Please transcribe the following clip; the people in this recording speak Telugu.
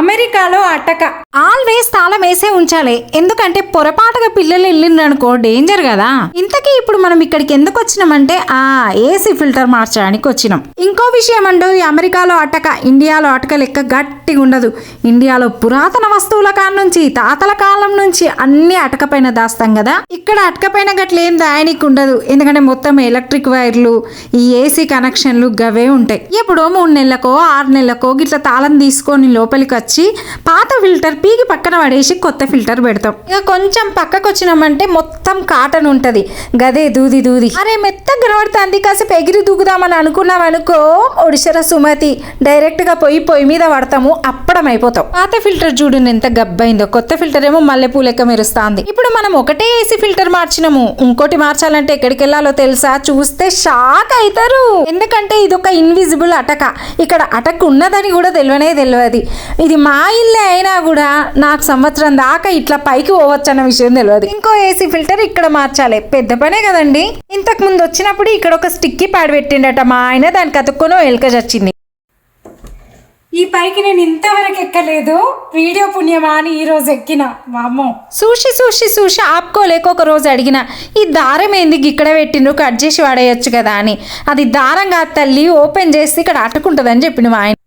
అమెరికాలో అటక. ఆల్వేస్ తాళం వేసే ఉంచాలి. ఎందుకంటే పొరపాటుగా పిల్లలు వెళ్ళిండ్రు అనుకో డేంజర్ కదా. ఇంతకీ ఇప్పుడు మనం ఇక్కడికి ఎందుకు వచ్చినామంటే ఆ ఏసీ ఫిల్టర్ మార్చడానికి వచ్చినాం. ఇంకో విషయం అంటూ ఈ అమెరికాలో అటక ఇండియాలో అటక లెక్క గట్టిగా ఉండదు. ఇండియాలో పురాతన వస్తువుల కాలం నుంచి తాతల కాలం నుంచి అన్ని అటక పైన దాస్తాం కదా. ఇక్కడ అటక పైన గట్ల ఏం దాయనికి ఉండదు. ఎందుకంటే మొత్తం ఎలక్ట్రిక్ వైర్లు ఈ ఏసీ కనెక్షన్లు గవే ఉంటాయి. ఎప్పుడో మూడు నెలలకో ఆరు నెలలకో గిట్ల తాళం తీసుకొని లోపలికి వచ్చి పాత ఫిల్టర్ పీకి పక్కన పడేసి కొత్త ఫిల్టర్ పెడతాం. ఇక కొంచెం పక్కకు వచ్చినామంటే మొత్తం కాటన్ ఉంటుంది. గదే దూది దూది. అరే మెత్త కనబడుతుంది కాసేపు ఎగిరి దూకుదామని అనుకున్నాం అనుకో ఒడిశర సుమతి డైరెక్ట్గా పోయి పొయ్యి మీద పడతాము అప్పడం అయిపోతాం. పాత ఫిల్టర్ చూడు ఎంత గబ్బైందో కొత్త ఫిల్టర్ ఏమో మల్లెపూ లెక్క మెరుస్తాంది. ఇప్పుడు మనం ఒకటే ఏసీ ఫిల్టర్ మార్చినాము ఇంకోటి మార్చాలంటే ఎక్కడికి వెళ్ళాలో తెలుసా? చూస్తే షాక్ అవుతారు ఎందుకంటే ఇది ఒక ఇన్విజిబుల్ అటక. ఇక్కడ అటక ఉన్నదని కూడా తెలియనే తెలియదు. ఇది మా ఇల్లే అయినా కూడా నాకు సంవత్సరం దాకా ఇట్లా పైకి పోవచ్చు అన్న విషయం తెలియదు ఇంకో ఏసీ ఫిల్టర్ ఇక్కడ మార్చాలి. పెద్ద పనే కదండి. ఇంతకు ముందు వచ్చినప్పుడు ఇక్కడ ఒక స్టిక్కీ ప్యాడ్ పెట్టిండట మా ఆయన దానికి అతుక్కొని ఎలుక చచ్చింది. ఈ పైకి నేను ఇంతవరకు ఎక్కలేదు. వీడియో పుణ్యమా అని ఈ రోజు ఎక్కిన. వామ్మో. సూషి సూషి సూషి ఆపుకోలేక ఒక రోజు అడిగిన ఈ దారం ఏంది ఇక్కడ పెట్టిండ్రు? కట్ చేసి వాడేయచ్చు కదా అని. అది దారం కాదు తల్లి ఓపెన్ చేసి ఇక్కడ అట్టుకుంటుందని చెప్పిండు మా ఆయన.